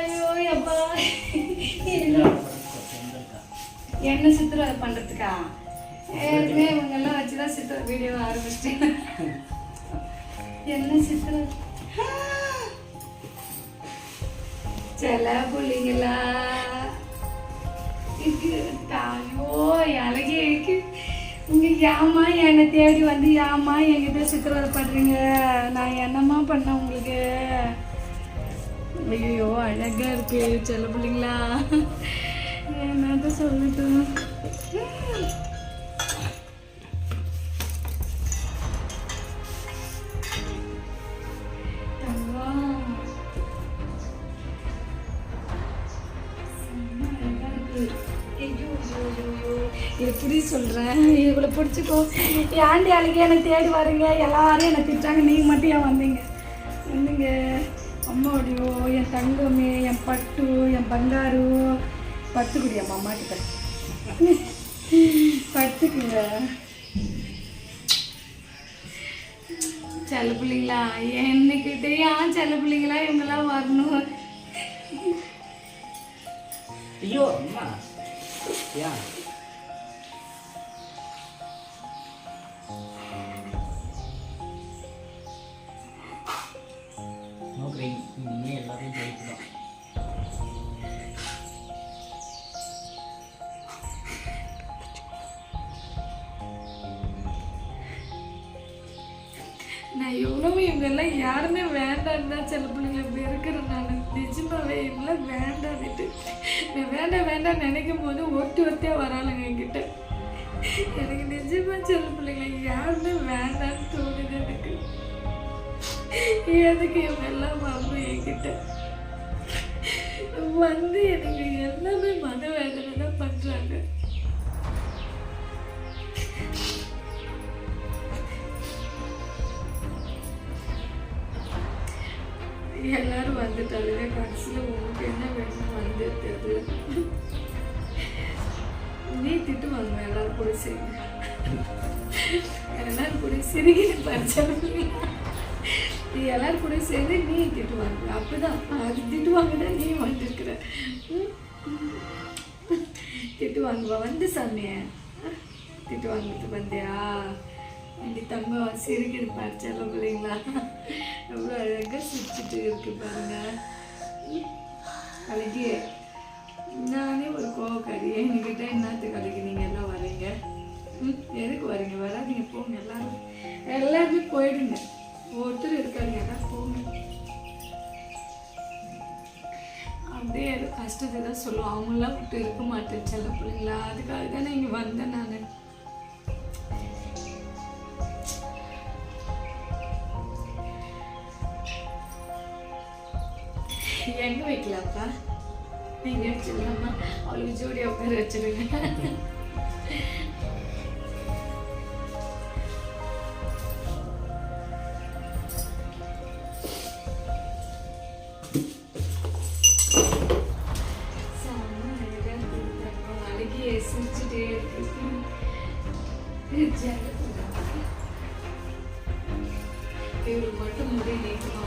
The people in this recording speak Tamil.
ஐயோ அப்பா என்ன சித்திரவதை பண்றதுக்கா? ஏற்கனவே இவங்க எல்லாம் வச்சுதான் சித்திர வீடியோ ஆரம்பிச்சிட்டேன். என்ன சித்திர சில புள்ளிங்களா? ஐயோ அழகே. இருக்கு இங்க ஏமா என்னை தேடி வந்து ஏமா என்கிட்ட சித்திரவதை பண்றீங்க? நான் என்னம்மா பண்ணேன் உங்களுக்கு? ஐயோ அழகா இருக்கு. சொல்ல பிள்ளைங்களா? என்னத்த சொல்லட்டும் தங்கம். செம்ம அழகா எப்படி சொல்றேன் இவளை பிடிச்சிக்கோ. ஏன்டி அழகே என்னை தேடி வரீங்க எல்லாரும் என்னை திட்டாங்க நீங்க மட்டும் ஏன் வந்தீங்க? வந்தீங்க. அம்மாடியோ என் தங்கமே என் பட்டு என் பங்காரு பட்டுக்குடி அம்மா அம்மா கிட்ட பட்டுக்குங்க செல்ல பிள்ளைங்களா என்னக்கிட்ட ஏன் செல்ல பிள்ளைங்களா இவங்கெல்லாம் வரணும்? ஐயோ அம்மா. ஏன்? நான் எவ்வளவு இவங்கெல்லாம் யாருமே வேண்டாம்னா தான் சில பிள்ளைங்க இப்படி இருக்கிறேன் நான். நிஜமாவே இவங்களாம் வேண்டாம்னுட்டு நான் வேண்டாம் வேண்டாம் நினைக்கும் போது ஒருத்தி ஒருத்தியா வராளுங்க என்கிட்ட. எனக்கு நிஜமாக சில பிள்ளைங்க யாருமே வேண்டாம்னு தோணுது எனக்கு. எதுக்கு இவங்க எல்லாம் வரணும் என்கிட்ட? வந்து எனக்கு என்ன எல்லாரும் வந்துட்டாலுங்க கடைசியில் உங்களுக்கு என்ன வேணும் வந்து தெரியல நீ திட்டு வாங்க எல்லாரும் கூட சேர்ந்து. எல்லாரும் கூட சிறுகிட்டு பறிச்சாலும் நீ எல்லாரும் கூட சேர்ந்து நீ திட்டுவாங்க. அப்படிதான். அது திட்டுவாங்கன்னா நீ வந்துருக்குற. திட்டுவாங்க. வந்து சாமிய. திட்டு வாங்கிட்டு வந்தியா? எங்கள் தம்பா சிரிக்கிது பறிச்சாலும் பிள்ளைங்களா? எவ்வளோ அழகாக சிரிச்சிட்டு இருக்கு பாருங்க. ம், அழகியே. நானே ஒரு கோவக்காரி என்கிட்ட என்னத்துக்கு அழகி நீங்கள் எல்லாம் வரீங்க ம் எதுக்கு வரீங்க வராதீங்க போங்க எல்லாரும். எல்லாருமே போயிடுங்க. ஒருத்தர் இருக்காருங்க எல்லாம் போங்க. அப்படியே கஷ்டத்தை தான் சொல்லுவோம் அவங்களாம் விட்டு இருக்க மாட்டேன் செல்ல பிள்ளைங்களா. அதுக்காக தானே இங்கே வந்தேன் நான். எங்க வைக்கலாம்ப்பா நீங்க வச்சிடலாமா அவளுக்கு ஜோடியா உட்கார வச்சிருங்க செம்ம அழகா இருக்கு தங்கம். அழகிய சிரிச்சுட்டே இருக்கு இவருக்கு மட்டும் முடி நீக்கணும்